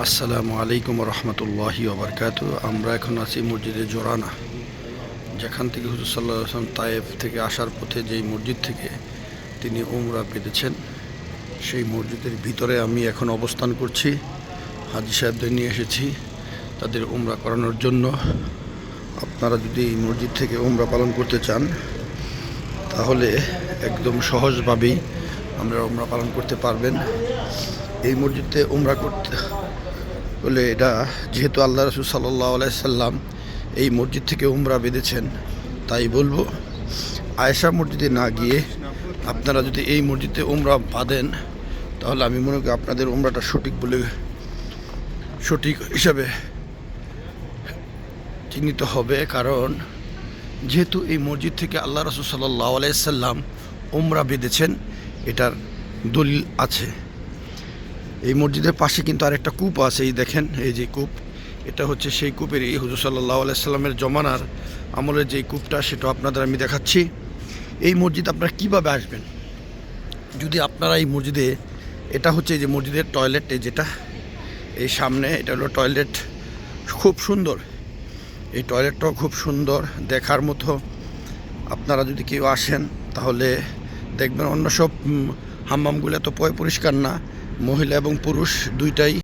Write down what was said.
আসসালামু আলাইকুম রহমতুল্লাহি ওবরকাত। আমরা এখন আছি মসজিদে জোরানা, যেখান থেকে হুজুর সাল্লাহ আসলাম তায়েফ থেকে আসার পথে যেই মসজিদ থেকে তিনি উমরা পেতেছেন সেই মসজিদের ভিতরে আমি এখন অবস্থান করছি। হাজি সাহেবদের নিয়ে এসেছি তাদের উমরা করানোর জন্য। আপনারা যদি এই মসজিদ থেকে উমরা পালন করতে চান, তাহলে একদম সহজভাবেই আমরা উমরা পালন করতে পারবেন। এই মসজিদে উমরা করতে বলে এটা যেহেতু আল্লাহ রসুল সাল্লাহ আলাইসাল্লাম এই মসজিদ থেকে উমরা বেঁধেছেন, তাই বলব আয়েশা মসজিদে না গিয়ে আপনারা যদি এই মসজিদে উমরা বাঁধেন, তাহলে আমি মনে করি আপনাদের উমরাটা সঠিক বলে, সঠিক হিসাবে চিহ্নিত হবে। কারণ যেহেতু এই মসজিদ থেকে আল্লাহ রসুল সাল্লাহ আলাইসাল্লাম উমরা বেঁধেছেন, এটার দলিল আছে। এই মসজিদের পাশে কিন্তু আরেকটা কূপ আছে, এই দেখেন, এই যে কূপ। এটা হচ্ছে সেই কূপের, এই হুজুর সাল্লাহ আলাইসাল্লামের জমানার আমলের যে কূপটা, সেটা আপনাদের আমি দেখাচ্ছি। এই মসজিদ আপনারা কীভাবে আসবেন? যদি আপনারা এই মসজিদে, এটা হচ্ছে যে মসজিদের টয়লেট যেটা, এই সামনে, এটা হলো টয়লেট। খুব সুন্দর। এই টয়লেটটাও খুব সুন্দর, দেখার মতো। আপনারা যদি কেউ আসেন, তাহলে দেখবেন অন্য সব হাম্মামগুলো এত পয় পরিষ্কার না। মহিলা এবং পুরুষ দুইটাই